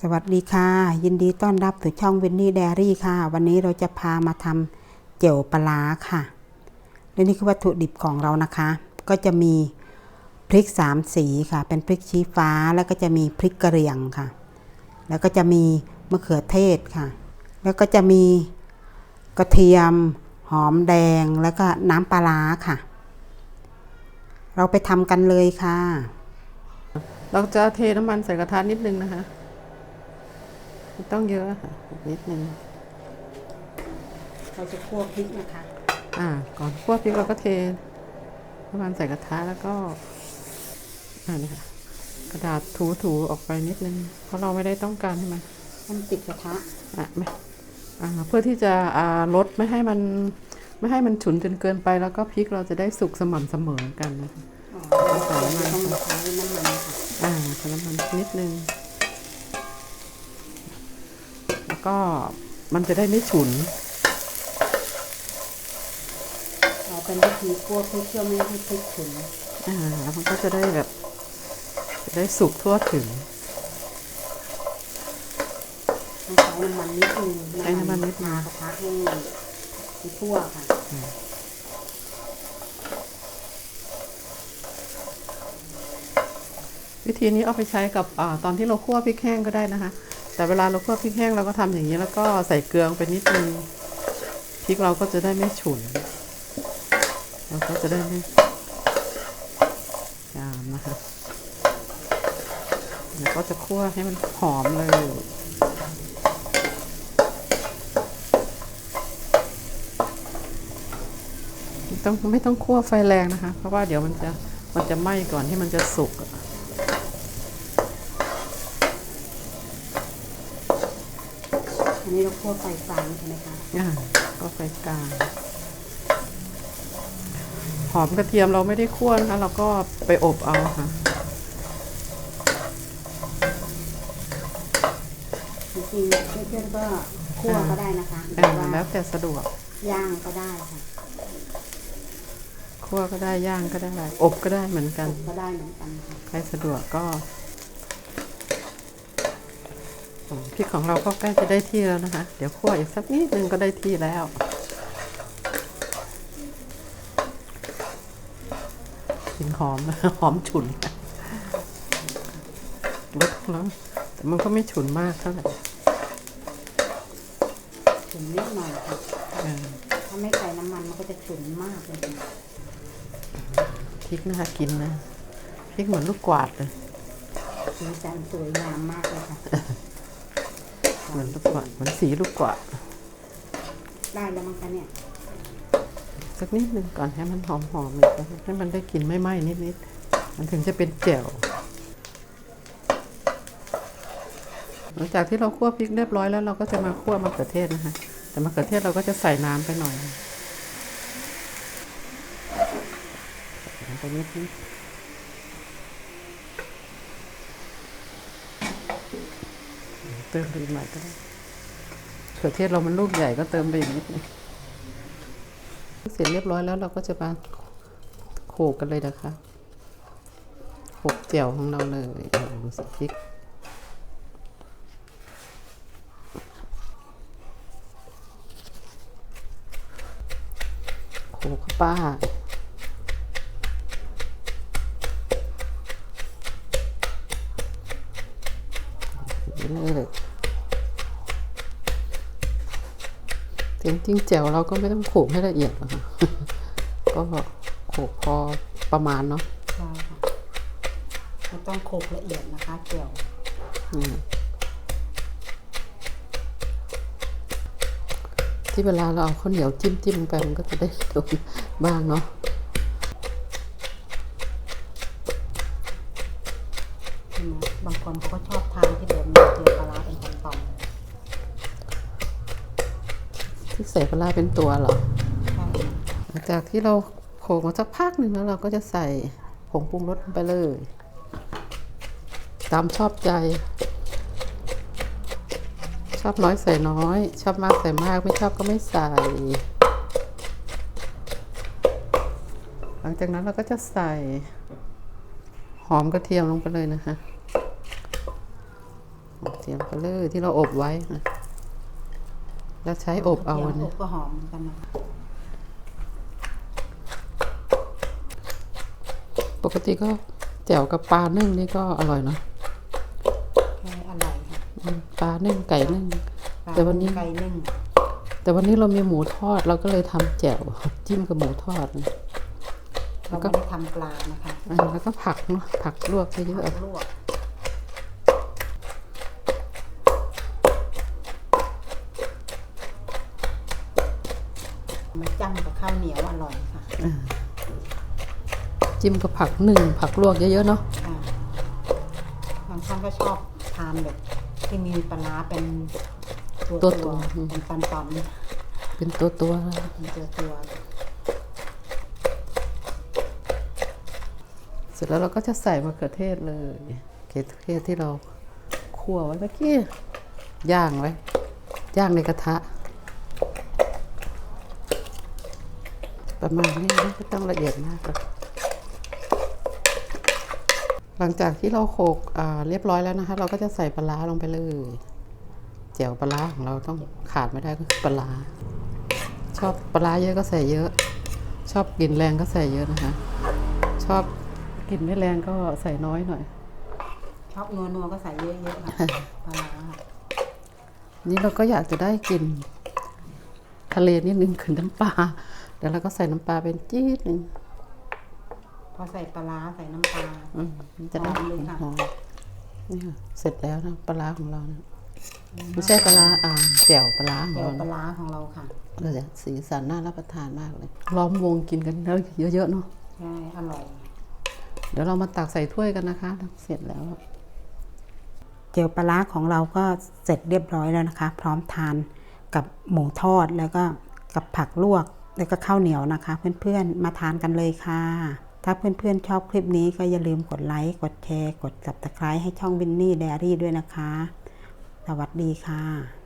สวัสดีค่ะ ยินดีต้อนรับสู่ช่องวินนี่แดรี่ค่ะ วันนี้เราจะพามาทำเจียวปลาค่ะ และนี่คือวัตถุดิบของเรานะคะ ก็จะมีพริกสามสีค่ะ เป็นพริกชี้ฟ้าแล้วก็จะมีพริกกระเหรี่ยงค่ะ แล้วก็จะมีมะเขือเทศค่ะ แล้วก็จะมีกระเทียม หอมแดงแล้วก็น้ำปลาค่ะ เราไปทำกันเลยค่ะ เราจะเทน้ำมันใส่กระทะนิดนึงนะคะ ต้องเยอะค่ะนิดนึงเราจะคั่วพริกนะคะ อ่า ก่อนคั่วพริกเราก็เทน้ำมันใส่กระทะแล้วก็อ่านี่ค่ะกระดาษถูๆออกไปนิดนึง เพราะเราไม่ได้ต้องการให้มันมันติดกระทะอะไม่อ่าเพื่อที่จะอ่าลดไม่ให้มันไม่ให้มันฉุนจนเกินไปแล้วก็พริกเราจะได้สุกสม่ำเสมอกันนะคะอ๋อใส่น้ำมันต้องใช้น้ำมันค่ะอ่าใส่น้ำมันนิดนึง ก็มันจะได้ไม่ฉุนเราเป็นวิธีคั่วพริกเพื่อไม่ให้พริกฉุนอ่าแล้วมันก็จะได้แบบจะได้สุกทั่วถึงต้องใช้น้ำมันนิดนึงใช้น้ำมันนิดนึงกระทะให้ให้ทั่วค่ะวิธีนี้เอาไปใช้กับอาตอนที่เราคั่วพริกแห้งก็ได้นะคะ แต่เวลาเราคั่วพริกแห้งเราก็ทำอย่างนี้แล้วก็ใส่เกลือลงไปนิดนึงพริกเราก็จะได้ไม่ฉุนเราก็จะได้ไม่ยามนะคะแล้วก็จะคั่วให้มันหอมเลยต้องไม่ต้องคั่วไฟแรงนะคะ เพราะว่าเดี๋ยวมันจะมันจะไหม้ก่อนที่มันจะสุกอะ อั นนี้เราคั่วไฟกลางใช่ไหมคะอ่าก็ไฟกลางหอมกระเทียมเราไม่ได้คั่วนะคะ เราก็ไปอบเอาค่ะจริงๆเพื่อนๆก็คั่วก็ได้นะคะหรือ่าอว่าแล้วแต่สะดวกย่างก็ได้ค่ะคั่วก็ได้ย่างก็ได้อบก็ได้เหมือนกันก็ได้เหมือนกันค่ะใครสะดวกก็อ๋อ พริกของเราก็ใกล้จะได้ที่แล้วนะคะ เดี๋ยวคั่วอีกสักนิดนึงก็ได้ที่แล้ว กลินหอมหอมฉุนลดแล้วแต่มันก็ไม่ฉุนมากเท่าไหร่ฉุนนิดหน่อยค่ะเออถ้าไม่ใส่น้ำมันมันก็จะฉุนมากเลยค่ะพริกน่ากินนะพริกเหมือนลูกกวาดเลยสีสันสวยงามมากเลยค่ะ เหมือนลูกกวาดเหมือนสีลูกกวาดได้แล้วมั้งคะเนี่ย สักนิดหนึ่งก่อนให้มันหอมๆเลยให้มันได้กลิ่นไม่ไหม้นิดๆมันถึงจะเป็นแจ่วหลังจากที่เราคั่วพริกเรียบร้อยแล้วเราก็จะมาคั่วมะเขือเทศนะคะ แต่มะเขือเทศเราก็จะใส่น้ำไปหน่อยใส่น้ำไปนิดนึง เติมไปอีกหน่อยก็ได้เขือเทศเรามันลูกใหญ่ก็เติมไปอีกนิดนึงเสร็จเรียบร้อยแล้วเราก็จะมาโขกกันเลยนะคะโขกเจียวของเราเลยเดูสิพริกโขกข้าไป้าเลย จริงๆแจ่วเราก็ไม่ต้องโขลกให้ละเอียดหรอกค่ะก็โขลกพอประมาณเนาะใช่ค่ะเราต้องโขลกละเอียดนะคะเจียวนี่ที่เวลาเราเอาข้าวเหนียวจิ้มจิ้มๆไปมันก็จะได้โดนบ้างเนาะ ใช่ไหมบางคนเขาก็ชอบทานที่แบบมีเกลือปลาร้าเป็นตอน ที่ใส่ปลาเป็นตัวเหรอหลังจากที่เราโขลกมาสักพักหนึ่งแล้วเราก็จะใส่ผงปรุงรสไปเลย ตามชอบใจ ชอบน้อยใส่น้อย ชอบมากใส่มากไม่ชอบก็ไม่ใส่ หลังจากนั้นเราก็จะใส่ หอมกระเทียมลงไปเลยนะคะกระเทียมทียมไปเลยที่เราอบไว้นะ แล้วใช้อบเอากระอันเทียมนี้อบก็หอมเหมือนกันนะคะปกติก็แจ่วกับปลานึ่งนี่ก็อร่อยเนาะแค่อร่อยค่ะอืมปลานึ่งไก่นึ่งปลาแต่วันนี้ไก่นึ่งแต่วันนี้เรามีหมูทอดเราก็เลยทำแจ่วจิ้มกับหมูทอดนะเราไม่ได้ทำปลานะคะอ่าแล้วก็ผักเนาะผักลวกเยอะผักลวกมาจ้ำกับข้าวเหนียวอร่อยค่ะ ๆ จิ้มกับผักหนึ่งผักลวกเยอะๆเนาะอ่าบางท่านก็ชอบทานแบบ ที่มีปลาร้าเป็นตัวตัวๆเป็นตอนตอนๆเป็นตัวตัวเป็นตัวตัวๆเสร็จแล้วเราก็จะใส่มะเขือเทศเลยมะเขือเทศที่เราคั่วไว้เมื่อกี้ย่างไว้ย่างในกระทะ ประมาณนี้นะไม่ต้องละเอียดมากหรอก หลังจากที่เราโขลกอ่าเรียบร้อยแล้วนะคะ เราก็จะใส่ปลาร้าลงไปเลยแจ่วปลาร้าของเราต้องขาดไม่ได้ก็คือปลาร้าชอบปลาร้าเยอะก็ใส่เยอะ ชอบกลิ่นแรงก็ใส่เยอะนะคะ ชอบกลิ่นไม่แรงก็ใส่น้อยหน่อย ชอบนัวนัวๆก็ใส่เยอะๆค่ะปลาร้าค่ะนี่เราก็อยากจะได้กลิ่นทะเลนิดนึงคือน้ำปลาเดี๋ยวเราก็ใส่น้ำปลาเป็นจี๊ดหนึ่ง พอใส่ปลาร้าใส่น้ำปลาอืมมันจะได้หอมเลยค่ะหอมนี่ค่ะเสร็จแล้วนะปลาร้าของเรานะไม่ใช่ปลาร้าอ่าแจ่วปลาร้าของเดี๋ยวเราปลานะร้าของเราค่ะเราจะสีสันน่ารับประทานมากเลย ล้อมวงกินกันเยอะๆเนาะ ใช่อร่อยเดี๋ยวเรามาตักใส่ถ้วยกันนะคะ เสร็จแล้ว เจลปลาร้าของเราก็เสร็จเรียบร้อยแล้วนะคะ พร้อมทานกับหมูทอดแล้วก็กับผักลวกแล้วก็ข้าวเหนียวนะคะ เพื่อนๆมาทานกันเลยค่ะ ถ้าเพื่อนๆชอบคลิปนี้ก็อย่าลืมกดไลค์ กดแชร์ กด subscribe ให้ช่องวินนี่เด a รี่ด้วยนะคะ สวัสดีค่ะ